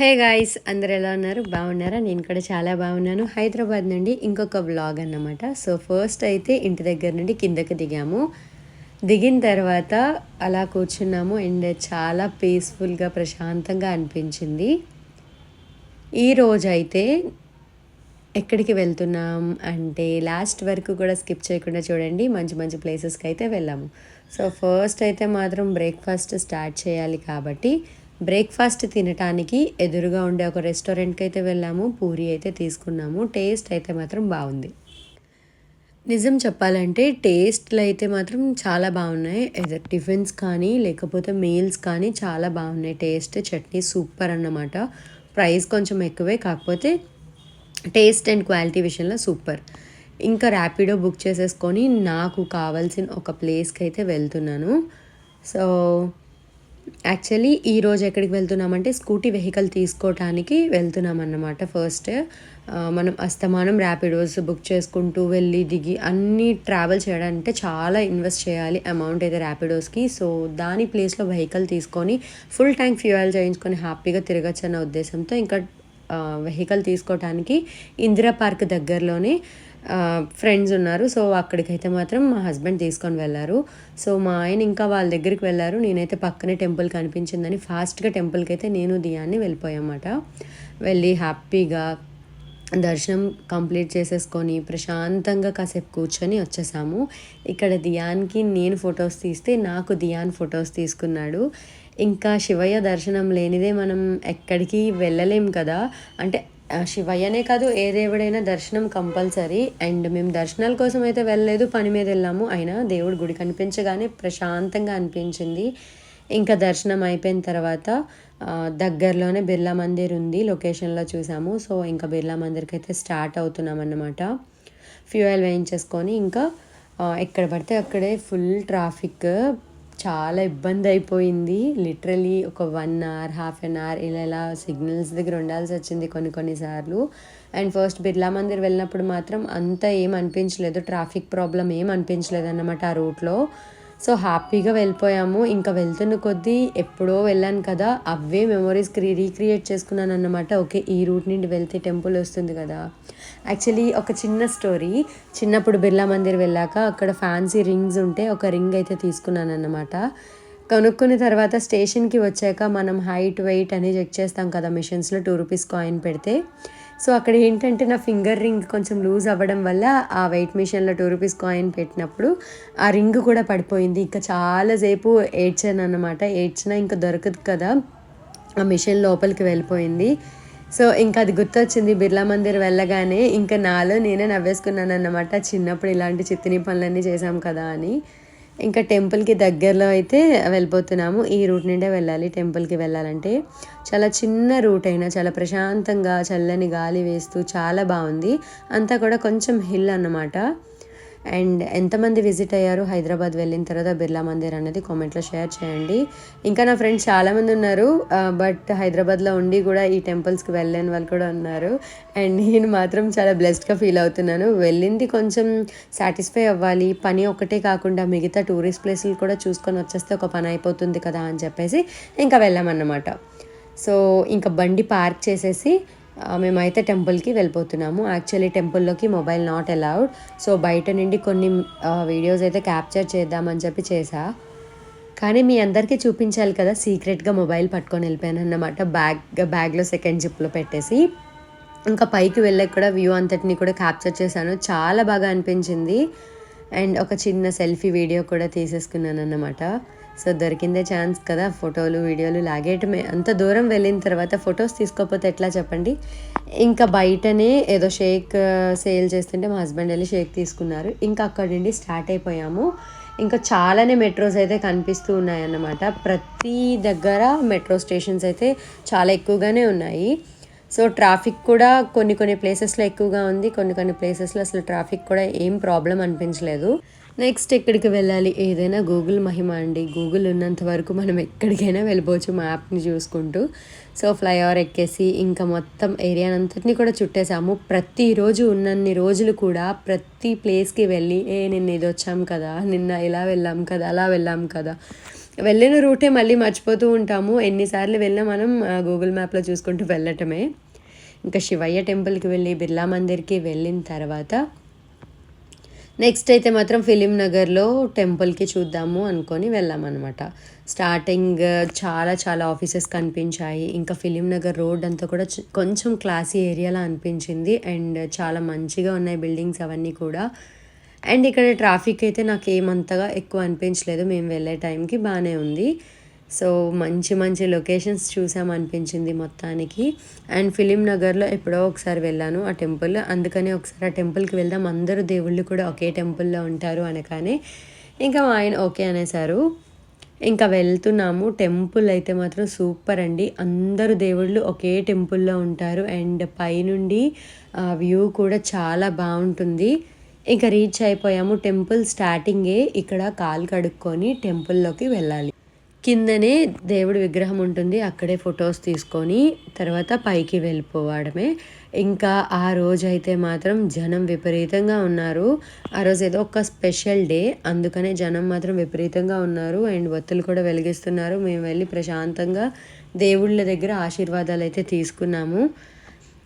Hey guys అందరు ఎలా ఉన్నారు? బాగున్నారా? నేను కూడా చాలా బాగున్నాను. హైదరాబాద్ నుండి ఇంకొక వ్లాగ్ అన్నమాట. సో ఫస్ట్ అయితే ఇంటి దగ్గర నుండి కిందకి దిగాము. దిగిన తర్వాత అలా కూర్చున్నాము. అండ్ చాలా పీస్ఫుల్గా ప్రశాంతంగా అనిపించింది. ఈ రోజు అయితే ఎక్కడికి వెళ్తున్నాం అంటే లాస్ట్ వరకు కూడా స్కిప్ చేయకుండా చూడండి. మంచి మంచి ప్లేసెస్కి అయితే వెళ్ళాము. సో ఫస్ట్ అయితే మాత్రం బ్రేక్ఫాస్ట్ స్టార్ట్ చేయాలి కాబట్టి బ్రేక్ఫాస్ట్ తినటానికి ఎదురుగా ఉండే ఒక రెస్టారెంట్కి అయితే వెళ్ళాము పూరి అయితే తీసుకున్నాము టేస్ట్ అయితే మాత్రం బాగుంది. నిజం చెప్పాలంటే టేస్ట్లు అయితే మాత్రం చాలా బాగున్నాయి. ఎదర్ టిఫిన్స్ కానీ లేకపోతే మీల్స్ కానీ చాలా బాగున్నాయి. టేస్ట్ చట్నీ సూపర్ అన్నమాట. ప్రైస్ కొంచెం ఎక్కువే కాకపోతే టేస్ట్ అండ్ క్వాలిటీ విషయంలో సూపర్. ఇంకా ర్యాపిడో బుక్ చేసేసుకొని నాకు కావాల్సిన ఒక ప్లేస్కి అయితే వెళ్తున్నాను. సో యాక్చువల్లీ ఈరోజు ఎక్కడికి వెళ్తున్నామంటే స్కూటీ వెహికల్ తీసుకోవటానికి వెళ్తున్నాం అన్నమాట ఫస్ట్ మనం అస్తమానం ర్యాపిడోస్ బుక్ చేసుకుంటూ వెళ్ళి దిగి అన్నీ ట్రావెల్ చేయడానికంటే చాలా ఇన్వెస్ట్ చేయాలి అమౌంట్ అయితే ర్యాపిడోస్కి సో దాని ప్లేస్లో వెహికల్ తీసుకొని ఫుల్ ట్యాంక్ ఫ్యూయల్ చేయించుకొని హ్యాపీగా తిరగచ్చు అన్న ఉద్దేశంతో ఇంకా వెహికల్ తీసుకోవటానికి ఇందిరా పార్క్ దగ్గరలోనే ఫ్రెండ్స్ ఉన్నారు. సో అక్కడికైతే మాత్రం మా హస్బెండ్ తీసుకొని వెళ్ళారు. సో మా ఆయన ఇంకా వాళ్ళ దగ్గరికి వెళ్ళారు. నేనైతే పక్కనే టెంపుల్ కనిపించిందని ఫాస్ట్గా టెంపుల్కి అయితే నేను దియాన్ని వెళ్ళిపోయామాట వెళ్ళి హ్యాపీగా దర్శనం కంప్లీట్ చేసేసుకొని ప్రశాంతంగా కాసేపు కూర్చొని వచ్చేసాము. ఇక్కడ దియాన్కి నేను ఫొటోస్ తీస్తే నాకు దియాన్ ఫొటోస్ తీసుకున్నాడు. ఇంకా శివయ్య దర్శనం లేనిదే మనం ఎక్కడికి వెళ్ళలేం కదా. అంటే శివయ్యనే కాదు ఏ దేవుడైనా దర్శనం కంపల్సరీ. అండ్ మేము దర్శనాల కోసం అయితే వెళ్ళలేదు పని మీద వెళ్ళాము. అయినా దేవుడు గుడి కనిపించగానే ప్రశాంతంగా అనిపించింది. ఇంకా దర్శనం అయిపోయిన తర్వాత దగ్గరలోనే బిర్లా మందిర్ ఉంది లొకేషన్లో చూసాము. సో ఇంకా బిర్లా మందిర్కి అయితే స్టార్ట్ అవుతున్నాం అన్నమాట ఫ్యూయల్ వేయించేసుకొని ఇంకా ఎక్కడ పడితే అక్కడే ఫుల్ ట్రాఫిక్. చాలా ఇబ్బంది అయిపోయింది. లిటరలీ ఒక one hour half an hour ఇలా ఇలా సిగ్నల్స్ దగ్గర ఉండాల్సి వచ్చింది కొన్ని కొన్నిసార్లు అండ్ ఫస్ట్ బిర్లా మందిర్ వెళ్ళినప్పుడు మాత్రం అంత ఏం అనిపించలేదు. ట్రాఫిక్ ప్రాబ్లం ఏం అనిపించలేదు అన్నమాట ఆ రూట్లో సో హ్యాపీగా వెళ్ళిపోయాము. ఇంకా వెళ్తున్న కొద్దీ ఎప్పుడో వెళ్ళాను కదా అవే మెమొరీస్ రీక్రియేట్ చేసుకున్నాను అన్నమాట. ఓకే ఈ రూట్ నుండి వెళ్తే టెంపుల్ వస్తుంది కదా. యాక్చువల్లీ ఒక చిన్న స్టోరీ చిన్నప్పుడు బిర్లా మందిర్ వెళ్ళాక అక్కడ ఫ్యాన్సీ రింగ్స్ ఉంటే ఒక రింగ్ అయితే తీసుకున్నాను అన్నమాట కొనుక్కున్న తర్వాత స్టేషన్కి వచ్చాక మనం హైట్ వెయిట్ అని చెక్ చేస్తాం కదా మిషన్స్లో టూ రూపీస్ కాయిన్ పెడితే. సో అక్కడ ఏంటంటే నా ఫింగర్ రింగ్ కొంచెం లూజ్ అవ్వడం వల్ల ఆ వెయిట్ మిషన్లో టూ రూపీస్ కాయిన్ పెట్టినప్పుడు ఆ రింగ్ కూడా పడిపోయింది. ఇంకా చాలాసేపు ఏడ్చాను అనమాట ఏడ్చినా ఇంకా దొరకదు కదా. ఆ మిషన్ లోపలికి వెళ్ళిపోయింది. సో ఇంకా అది గుర్తొచ్చింది బిర్లా మందిర్ వెళ్ళగానే ఇంకా నాలో నేనే నవ్వేసుకున్నాను అన్నమాట చిన్నప్పుడు ఇలాంటి చిత్తిని పనులన్నీ చేసాం కదా అని. ఇంకా టెంపుల్కి దగ్గరలో అయితే వెళ్ళిపోతున్నాము. ఈ రూట్ నుండే వెళ్ళాలి టెంపుల్కి వెళ్ళాలంటే. చాలా చిన్న రూట్ అయినా చాలా ప్రశాంతంగా చల్లని గాలి వేస్తూ చాలా బాగుంది. అంతా కూడా కొంచెం హిల్ అన్నమాట. అండ్ ఎంతమంది విజిట్ అయ్యారు హైదరాబాద్ వెళ్ళిన తర్వాత బిర్లా మందిర్ అనేది కామెంట్లో షేర్ చేయండి. ఇంకా నా ఫ్రెండ్స్ చాలామంది ఉన్నారు బట్ హైదరాబాద్లో ఉండి కూడా ఈ టెంపుల్స్కి వెళ్ళని వాళ్ళు కూడా ఉన్నారు. అండ్ నేను మాత్రం చాలా బ్లెస్డ్గా ఫీల్ అవుతున్నాను. వెళ్ళింది కొంచెం సాటిస్ఫై అవ్వాలి. పని ఒకటే కాకుండా మిగతా టూరిస్ట్ ప్లేసులు కూడా చూసుకొని వచ్చేస్తే ఒక పని అయిపోతుంది కదా అని చెప్పేసి ఇంకా వెళ్ళామన్నమాట. సో ఇంకా బండి పార్క్ చేసేసి మేమైతే టెంపుల్కి వెళ్ళిపోతున్నాము. యాక్చువల్లీ టెంపుల్లోకి మొబైల్ నాట్ అలౌడ్. సో బయట నుండి కొన్ని వీడియోస్ అయితే క్యాప్చర్ చేద్దామని చెప్పి చేసా. కానీ మీ అందరికీ చూపించాలి కదా సీక్రెట్గా మొబైల్ పట్టుకొని వెళ్ళిపోయాను అన్నమాట బ్యాగ్ బ్యాగ్లో సెకండ్ జిప్లో పెట్టేసి. ఇంకా పైకి వెళ్ళాక కూడా వ్యూ అంతటిని కూడా క్యాప్చర్ చేశాను. చాలా బాగా అనిపించింది. అండ్ ఒక చిన్న సెల్ఫీ వీడియో కూడా తీసేసుకున్నాను అన్నమాట సో దొరికిందే ఛాన్స్ కదా ఫోటోలు వీడియోలు లాగేయటమే. అంత దూరం వెళ్ళిన తర్వాత ఫొటోస్ తీసుకోకపోతే ఎట్లా చెప్పండి? ఇంకా బయటనే ఏదో షేక్ సేల్ చేస్తుంటే మా హస్బెండ్ వెళ్ళి షేక్ తీసుకున్నారు. ఇంకా అక్కడి నుండి స్టార్ట్ అయిపోయాము. ఇంకా చాలానే మెట్రోస్ అయితే కనిపిస్తూ ఉన్నాయన్నమాట. ప్రతి దగ్గర మెట్రో స్టేషన్స్ అయితే చాలా ఎక్కువగానే ఉన్నాయి. సో ట్రాఫిక్ కూడా కొన్ని కొన్ని ప్లేసెస్లో ఎక్కువగా ఉంది. కొన్ని కొన్ని ప్లేసెస్లో అసలు ట్రాఫిక్ కూడా ఏం ప్రాబ్లం అనిపించలేదు. నెక్స్ట్ ఎక్కడికి వెళ్ళాలి? ఏదైనా గూగుల్ మహిమ అండి. గూగుల్ ఉన్నంత వరకు మనం ఎక్కడికైనా వెళ్ళిపోవచ్చు మ్యాప్ని చూసుకుంటూ. సో ఫ్లైఓవర్ ఎక్కేసి ఇంకా మొత్తం ఏరియానంతటిని కూడా చుట్టేసాము. ప్రతిరోజు ఉన్నన్ని రోజులు కూడా ప్రతి ప్లేస్కి వెళ్ళి ఏ నిన్న ఇది వచ్చాం కదా నిన్న ఇలా వెళ్ళాం కదా అలా వెళ్ళాం కదా. వెళ్ళిన రూటే మళ్ళీ మర్చిపోతూ ఉంటాము. ఎన్నిసార్లు వెళ్ళినా మనం గూగుల్ మ్యాప్లో చూసుకుంటూ వెళ్ళటమే. ఇంకా శివయ్య టెంపుల్కి వెళ్ళి బిర్లా మందిర్కి వెళ్ళిన తర్వాత నెక్స్ట్ అయితే మాత్రం ఫిలిం నగర్లో టెంపుల్కి చూద్దాము అనుకొని వెళ్ళామన్నమాట. స్టార్టింగ్ uh, చాలా చాలా ఆఫీసెస్ కనిపించాయి. ఇంకా ఫిలిం నగర్ రోడ్ అంతా కూడా కొంచెం క్లాసీ ఏరియాలా అనిపించింది. అండ్ చాలా మంచిగా ఉన్నాయి బిల్డింగ్స్ అవన్నీ కూడా. అండ్ ఇక్కడ ట్రాఫిక్ అయితే నాకు ఏమంతగా ఎక్కువ అనిపించలేదు. మేము వెళ్ళే టైంకి బాగానే ఉంది. సో మంచి మంచి లొకేషన్స్ చూసామనిపించింది మొత్తానికి. అండ్ ఫిలిం నగర్లో ఎప్పుడో ఒకసారి వెళ్ళాను ఆ టెంపుల్. అందుకని ఒకసారి ఆ టెంపుల్కి వెళ్దాం. అందరూ దేవుళ్ళు కూడా ఒకే టెంపుల్లో ఉంటారు అనగానే ఇంకా మా ఆయన ఓకే అనేసారు. ఇంకా వెళ్తున్నాము. టెంపుల్ అయితే మాత్రం సూపర్ అండి. అందరు దేవుళ్ళు ఒకే టెంపుల్లో ఉంటారు. అండ్ పైనుండి వ్యూ కూడా చాలా బాగుంటుంది. ఇంకా రీచ్ అయిపోయాము. టెంపుల్ స్టార్టింగే ఇక్కడ కాలు కడుక్కొని టెంపుల్లోకి వెళ్ళాలి. కిందనే దేవుడి విగ్రహం ఉంటుంది. అక్కడే ఫొటోస్ తీసుకొని తర్వాత పైకి వెళ్ళిపోవడమే. ఇంకా ఆ రోజు అయితే మాత్రం జనం విపరీతంగా ఉన్నారు. ఆ రోజు ఏదో ఒక స్పెషల్ డే. అందుకనే జనం మాత్రం విపరీతంగా ఉన్నారు. అండ్ ఒత్తులు కూడా వెలిగిస్తున్నారు. మేము వెళ్ళి ప్రశాంతంగా దేవుళ్ళ దగ్గర ఆశీర్వాదాలు అయితే తీసుకున్నాము.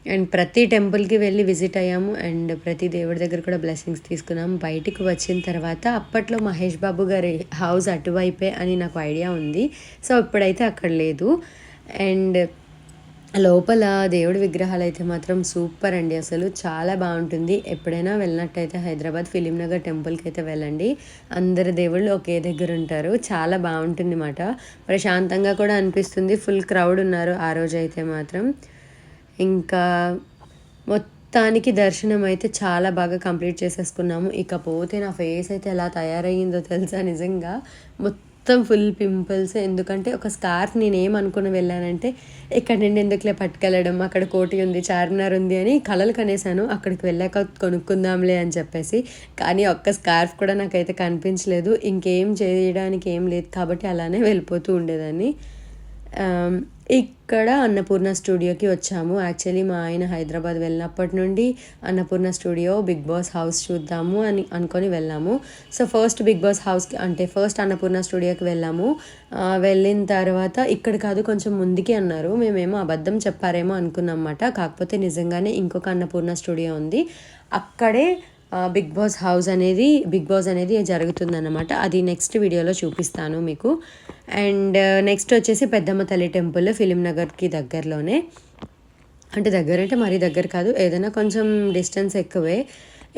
అండ్ ప్రతి టెంపుల్కి వెళ్ళి విజిట్ అయ్యాము అండ్ ప్రతి దేవుడి దగ్గర కూడా బ్లెస్సింగ్స్ తీసుకున్నాము బయటికి వచ్చిన తర్వాత అప్పట్లో మహేష్ బాబు గారి హౌస్ అటువైపే అని నాకు ఐడియా ఉంది. సో ఇప్పుడైతే అక్కడ లేదు. అండ్ లోపల దేవుడి విగ్రహాలు అయితే మాత్రం సూపర్ అండి అసలు. చాలా బాగుంటుంది. ఎప్పుడైనా వెళ్ళినట్టయితే హైదరాబాద్ ఫిలిం నగర్ టెంపుల్కి అయితే వెళ్ళండి. అందరు దేవుళ్ళు ఒకే దగ్గర ఉంటారు. చాలా బాగుంటుంది అన్నమాట ప్రశాంతంగా కూడా అనిపిస్తుంది. ఫుల్ క్రౌడ్ ఉన్నారు ఆ రోజు అయితే మాత్రం. ఇంకా మొత్తానికి దర్శనం అయితే చాలా బాగా కంప్లీట్ చేసేసుకున్నాము. ఇకపోతే నా ఫేస్ అయితే ఎలా తయారయ్యిందో తెలుసా నిజంగా? మొత్తం ఫుల్ పింపుల్స్. ఎందుకంటే ఒక స్కార్ఫ్ నేను ఏమనుకుని వెళ్ళానంటే ఇక్కడ నుండి ఎందుకులే పట్టుకెళ్ళడం? అక్కడ కోటి ఉంది చార్మినార్ ఉంది అని కలలు కనేసాను అక్కడికి వెళ్ళాక కొనుక్కుందాంలే అని చెప్పేసి. కానీ ఒక్క స్కార్ఫ్ కూడా నాకైతే కనిపించలేదు. ఇంకేం చేయడానికి ఏం లేదు కాబట్టి అలానే వెళ్ళిపోతూ ఉండేదాన్ని. ఇక్కడ అన్నపూర్ణ స్టూడియోకి వచ్చాము. యాక్చువల్లీ మా ఆయన హైదరాబాద్ వెళ్ళినప్పటి నుండి Annapurna studio Bigg Boss house చూద్దాము అని అనుకొని వెళ్ళాము. సో ఫస్ట్ బిగ్ బాస్ హౌస్కి అంటే ఫస్ట్ అన్నపూర్ణ స్టూడియోకి వెళ్ళాము. వెళ్ళిన తర్వాత ఇక్కడ కాదు కొంచెం ముందుకి అన్నారు. మేమేమో అబద్ధం చెప్పారేమో అనుకున్నాం అన్నమాట. కాకపోతే నిజంగానే ఇంకొక అన్నపూర్ణ స్టూడియో ఉంది. అక్కడే బిగ్ బాస్ హౌస్ అనేది బిగ్ బాస్ అనేది జరుగుతుందన్నమాట. అది నెక్స్ట్ వీడియోలో చూపిస్తాను మీకు. అండ్ నెక్స్ట్ వచ్చేసి పెద్దమ్మ తల్లి టెంపుల్ ఫిలిం నగర్కి దగ్గరలోనే. అంటే దగ్గర అంటే మరీ దగ్గర కాదు ఏదైనా కొంచెం డిస్టెన్స్ ఎక్కువే.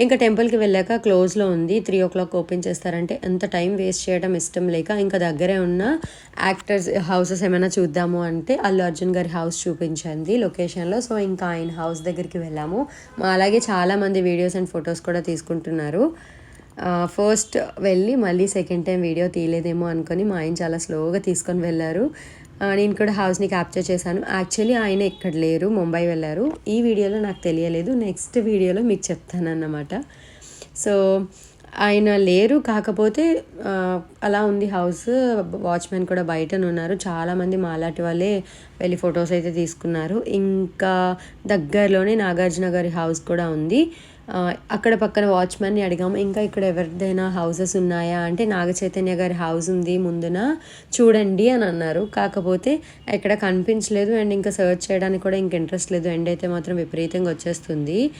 ఇంకా టెంపుల్కి వెళ్ళాక క్లోజ్లో ఉంది. త్రీ ఓ క్లాక్ ఓపెన్ చేస్తారంటే ఎంత టైం వేస్ట్ చేయడం ఇష్టం లేక ఇంకా దగ్గరే ఉన్న యాక్టర్స్ హౌసెస్ ఏమైనా చూద్దాము అంటే అల్లు అర్జున్ గారి హౌస్ చూపించింది లొకేషన్లో. సో ఇంకా ఆయన హౌస్ దగ్గరికి వెళ్ళాము. మా అలాగే చాలామంది వీడియోస్ అండ్ ఫొటోస్ కూడా తీసుకుంటున్నారు. ఫస్ట్ వెళ్ళి మళ్ళీ సెకండ్ టైం వీడియో తీయలేదేమో అనుకొని మా ఆయన చాలా స్లోగా తీసుకొని వెళ్ళారు. నేను కూడా హౌస్ని క్యాప్చర్ చేశాను. యాక్చువల్లీ ఆయన ఇక్కడ లేరు ముంబై వెళ్ళారు. ఈ వీడియోలో నాకు తెలియలేదు. నెక్స్ట్ వీడియోలో మీకు చెప్తాను అన్నమాట. సో ఆయన లేరు కాకపోతే అలా ఉంది హౌస్. వాచ్మెన్ కూడా బయటనే ఉన్నారు. చాలామంది మాలాంటి వాళ్ళే వెళ్ళి ఫొటోస్ అయితే తీసుకున్నారు. ఇంకా దగ్గరలోనే నాగార్జున గారి హౌస్ కూడా ఉంది. అక్కడ పక్కన వాచ్మెన్ని అడిగాము ఇంకా ఇక్కడ ఎవరిదైనా హౌసెస్ ఉన్నాయా? అంటే నాగ చైతన్య గారి హౌస్ ఉంది ముందున. చూడండి అని అన్నారు. కాకపోతే ఎక్కడ కనిపించలేదు. అండ్ ఇంకా సర్చ్ చేయడానికి కూడా ఇంక ఇంట్రెస్ట్ లేదు. ఎండ్ అయితే మాత్రం విపరీతంగా వచ్చేస్తుంది.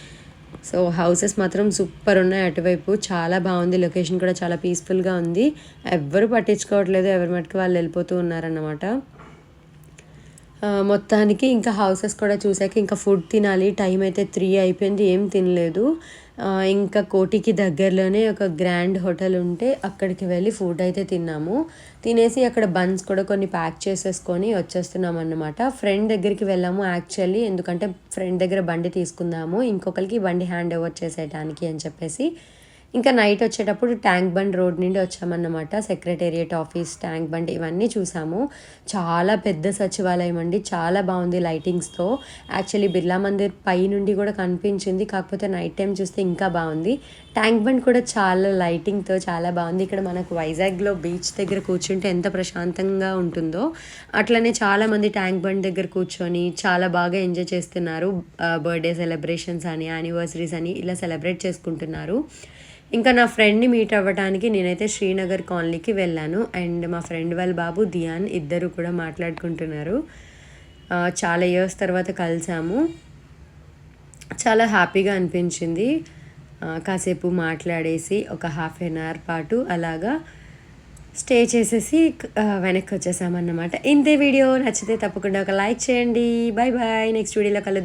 సో హౌసెస్ మాత్రం సూపర్ ఉన్నాయి అటువైపు. చాలా బాగుంది. లొకేషన్ కూడా చాలా పీస్ఫుల్గా ఉంది. ఎవ్వరు పట్టించుకోవట్లేదు. ఎవరి మట్టుకు వాళ్ళు వెళ్ళిపోతూ ఉన్నారన్నమాట. మొత్తానికి ఇంకా హౌసెస్ కూడా చూసాక ఇంకా ఫుడ్ తినాలి. టైం అయితే త్రీ అయిపోయింది ఏం తినలేదు. ఇంకా కోటికి దగ్గరలోనే ఒక గ్రాండ్ హోటల్ ఉంటే అక్కడికి వెళ్ళి ఫుడ్ అయితే తిన్నాము. తినేసి అక్కడ బన్స్ కూడా కొన్ని ప్యాక్ చేసేసుకొని వచ్చేస్తున్నాం అన్నమాట. ఫ్రెండ్ దగ్గరికి వెళ్ళాము యాక్చువల్లీ ఎందుకంటే ఫ్రెండ్ దగ్గర బండి తీసుకుందాము ఇంకొకరికి బండి హ్యాండ్ ఓవర్ చేసేయడానికి అని చెప్పేసి. ఇంకా నైట్ వచ్చేటప్పుడు ట్యాంక్ బండ్ రోడ్ నుండి వచ్చామన్నమాట. సెక్రటేరియట్ ఆఫీస్ ట్యాంక్ బండ్ ఇవన్నీ చూసాము. చాలా పెద్ద సచివాలయం అండి. చాలా బాగుంది లైటింగ్స్తో యాక్చువల్లీ బిర్లా మందిర్ పై నుండి కూడా కనిపించింది. కాకపోతే నైట్ టైం చూస్తే ఇంకా బాగుంది. ట్యాంక్ బండ్ కూడా చాలా లైటింగ్తో చాలా బాగుంది. ఇక్కడ మనకు వైజాగ్లో బీచ్ దగ్గర కూర్చుంటే ఎంత ప్రశాంతంగా ఉంటుందో. అట్లనే చాలామంది ట్యాంక్ బండ్ దగ్గర కూర్చొని చాలా బాగా ఎంజాయ్ చేస్తున్నారు. బర్త్డే సెలబ్రేషన్స్ అని యానివర్సరీస్ అని ఇలా సెలబ్రేట్ చేసుకుంటున్నారు. ఇంకా నా ఫ్రెండ్ని మీట్ అవ్వడానికి నేనైతే శ్రీనగర్ కాలనీకి వెళ్ళాను. అండ్ మా ఫ్రెండ్ వాళ్ళ బాబు దియాన్ ఇద్దరు కూడా మాట్లాడుకుంటున్నారు. చాలా ఇయర్స్ తర్వాత కలిసాము. చాలా హ్యాపీగా అనిపించింది. కాసేపు మాట్లాడేసి ఒక హాఫ్ అన్ అవర్ పాటు అలాగా స్టే చేసేసి వెనక్కి వచ్చేసామన్నమాట. ఇంతే వీడియో నచ్చితే తప్పకుండా ఒక లైక్ చేయండి. బాయ్ బాయ్ నెక్స్ట్ వీడియోలో కలుద్దాం.